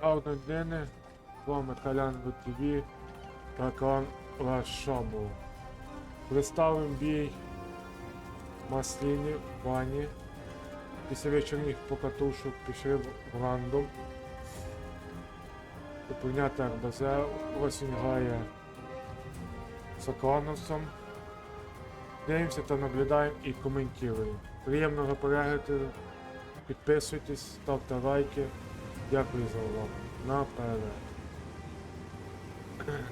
Аудиоднини, з вами Калян ВТВ та клан Лаш Шабу. Представим бій Масліні, Вані. Після вечірніх покатушок пішли в рандом. Виповняти РБЗ, ось він грає з Оклановцем. Дивимося та наблюдаємо і коментуємо. Приємного перегляду, підписуйтесь, ставте лайки. Дякую за увагу. Наперед.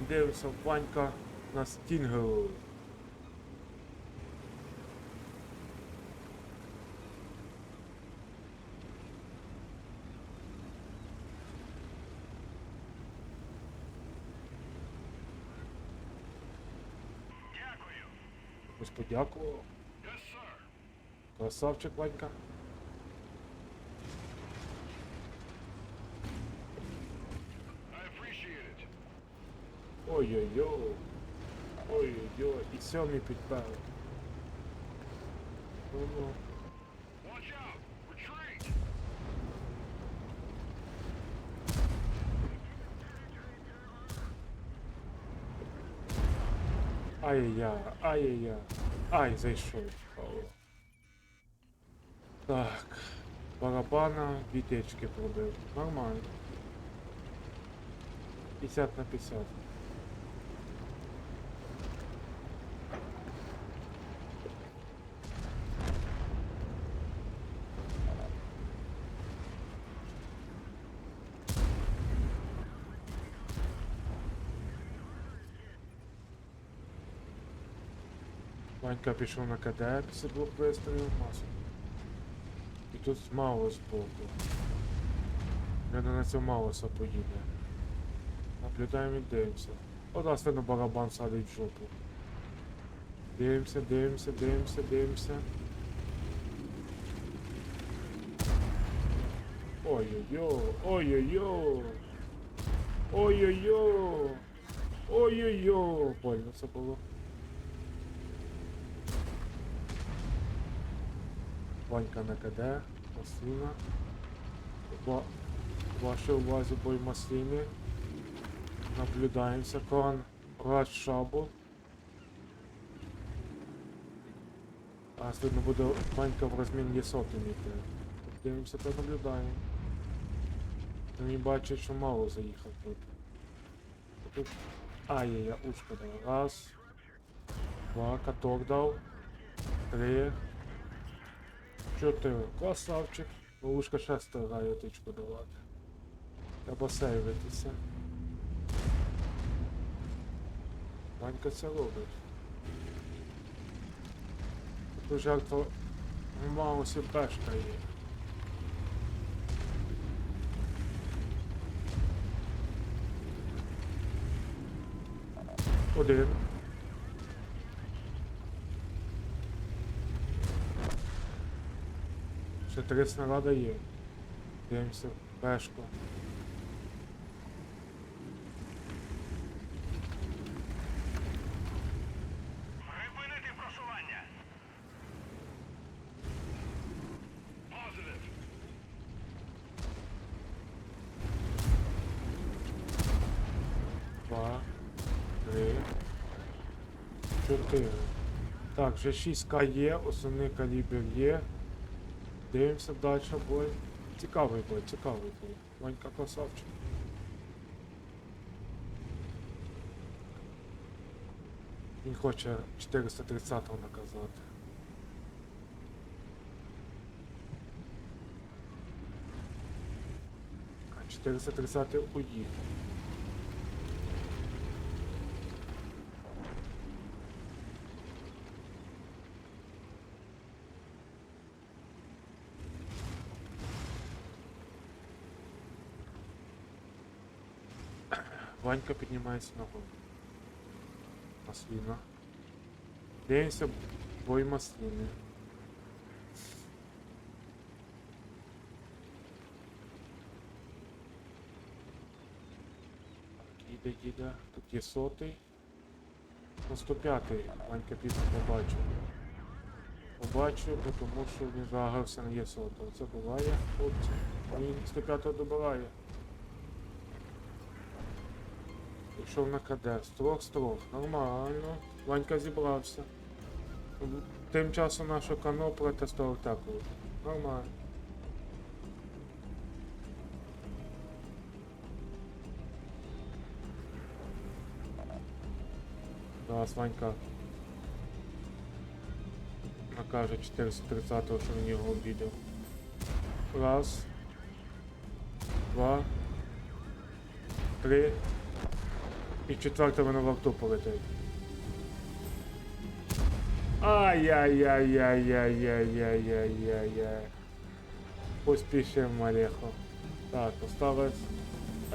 Дивимося Ванька на стінгеру. Дякую. Ось подякував. Красавчик Ванька. Ой-ой-ой. Ой-ой-ой. І сьомий підпер. Ну-ну. Ай-яй-яй, ай-яй-яй. Ай, зайшов. Так. Барабана вітечки пробив. Нормально. 50 на 50. Ванька пішов на КД після двох вистрілів масу. І тут мало збоку. Мене на цьому Мауса поїде. Наблюдаємо і дивимося. От раз на барабан садить в жопу. Дивимося, дивимося, дивимося, дивимося. Ой-ой-ой, ой-ой-ой. Ой-ой-ой. Ой-ой-ой. Больно це було. Ванька на КД, маслина. Ва- Вашій увазі бой маслини. Наблюдаємося. Клан Рад Шабу. А слідно буде Ванька в розміні сотень йти. Дивимося та наблюдаємо. Вони бачать, що мало заїхав тут. Тут. Ай-яй-яй, ушко дав. Раз. Два, каток дав. Три. Чотири. Красавчик. Ловушка ще старає тичку давати. Треба сейвитися. Ванька це робить. Тут жертва Маусі пешка є. Один. Ще три снаряда є. Дивимося, пешку. Припинити просування. Positive. Два, три, чотири. Так, вже 6К є, основний калібр є. Дивимося далі бой. Цікавий бой, цікавий бой. Ванька красавчик. Він хоче 430-го наказати. А 430 уїхав. Ванька піднімається ногою. Масліна. Дивимося бой масліни. Їде, їде. Тут є сотий. На 105-й Ванька пізно побачив. Побачив, тому що він загрався на є сотого. Це буває, хлопці. Він 105-го добирає. Пішов на КД. Строк, строк. Нормально. Ванька зібрався. Тим часом нашу кано протестував таку. Нормально. Зараз Ванька накаже 430-го, що він його обідав. Раз. Два. Три. І четверта воно в авто полетить. Ай-яй-яй-яй-яй-яй-яй-яй-яй-яй. Поспішив Малехо. Так, осталось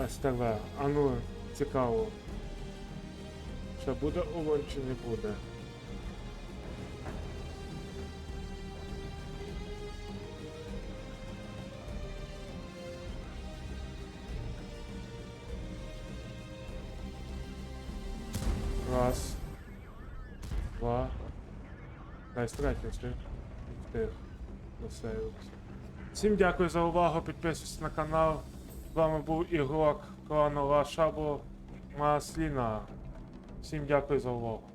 СТВ. А ну, цікаво. Що буде уволь чи не буде? Дай стратив, встиг. Встиг. Досейвився. Всім дякую за увагу, підписуйтесь на канал. З вами був ігрок клану Шабо Масліна. Всім дякую за увагу.